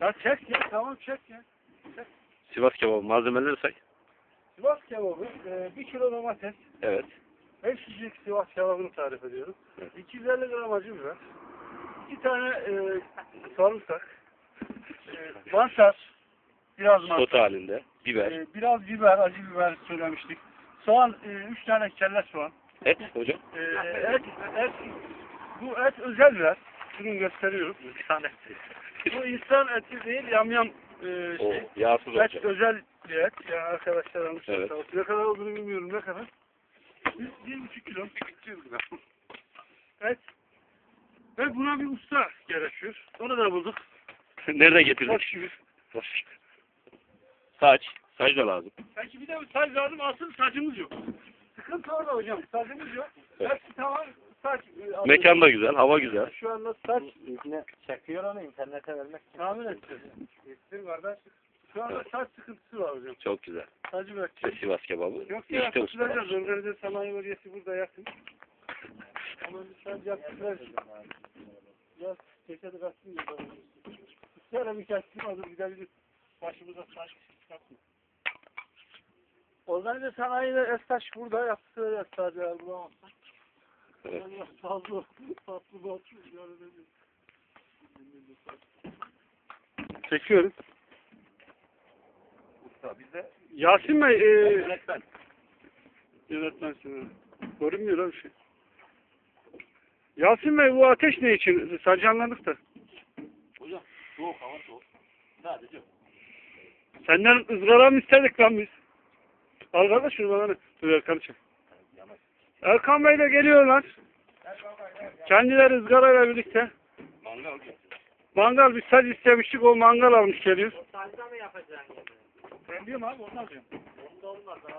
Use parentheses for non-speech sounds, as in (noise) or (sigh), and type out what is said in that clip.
Ya çek ya tamam çek ya. Sivas kebabı malzemeleri say. Sivas kebabı e, 1 kilo domates, Evet. 500'lük Sivas kebabını tarif ediyorum. Evet. 250 gram acı biber, 2 tane e, sarımsak, e, mantar, biraz mantar, Sot halinde. Biber. e, biraz biber, acı biber söylemiştik. Soğan, 3 tane kelle soğan. Et hocam. E, et, et, bu et özel bir et. Şunu gösteriyorum. Bu insan eti değil, yamyam e, O şey. yağsız Et olacak. özel bir et. Yani arkadaşlar almışlar. Evet. sağ olsun. Ne kadar olduğunu bilmiyorum. Ne kadar? Bir, bir buçuk kilo. 200 gram. Evet. Ve buna bir usta gerekiyor. Onu da bulduk. (laughs) Nerede getirdin? Hoş gibi. Saç. Saç da lazım. Belki bir de saç lazım. Asıl saçımız yok. Sıkıntı orada hocam. Saçımız yok. Evet. Hepsi tamam. Saç. e, Mekan da güzel. Hava güzel. Şu anda saç İçine çekiyor onu internete vermek için. tahmin edeceğiz. Bir kardeş. Şu anda saç sıkıntısı var hocam. Çok güzel. Sacı Ve bekliyor. Sivas kebabı. Yok ya İşte yaptıracağız. Organize sanayi bölgesi burada yakın. Ama biz sen yaptıracağız. Biraz çeşidi kaçsın diye. Şöyle bir kaçsın olur gidebilir. Başımıza taş çıkartma. Organize sanayide Estaş burada yaptıracağız sadece eğer fazla, fazla batı. Yani. Çekiyoruz. Usta bizde Yasin Bey, e, yönetmen. Yönetmensin. Görünmüyor lan bir şey. Yasin Bey bu ateş ne için? Sadece anladık da. Hocam soğuk hava soğuk. Sadece Senden ızgara mı istedik lan biz? Al kardeş şunu bana. ne? Dur Erkan çek. Erkan Bey de geliyorlar. Kendileri ızgarayla birlikte. mangal yapıyor. Mangal biz saç istemiştik o mangal almış geliyor. Sadece mı yapacaksın? Ben diyorum abi onu alacağım. Onda olmaz abi.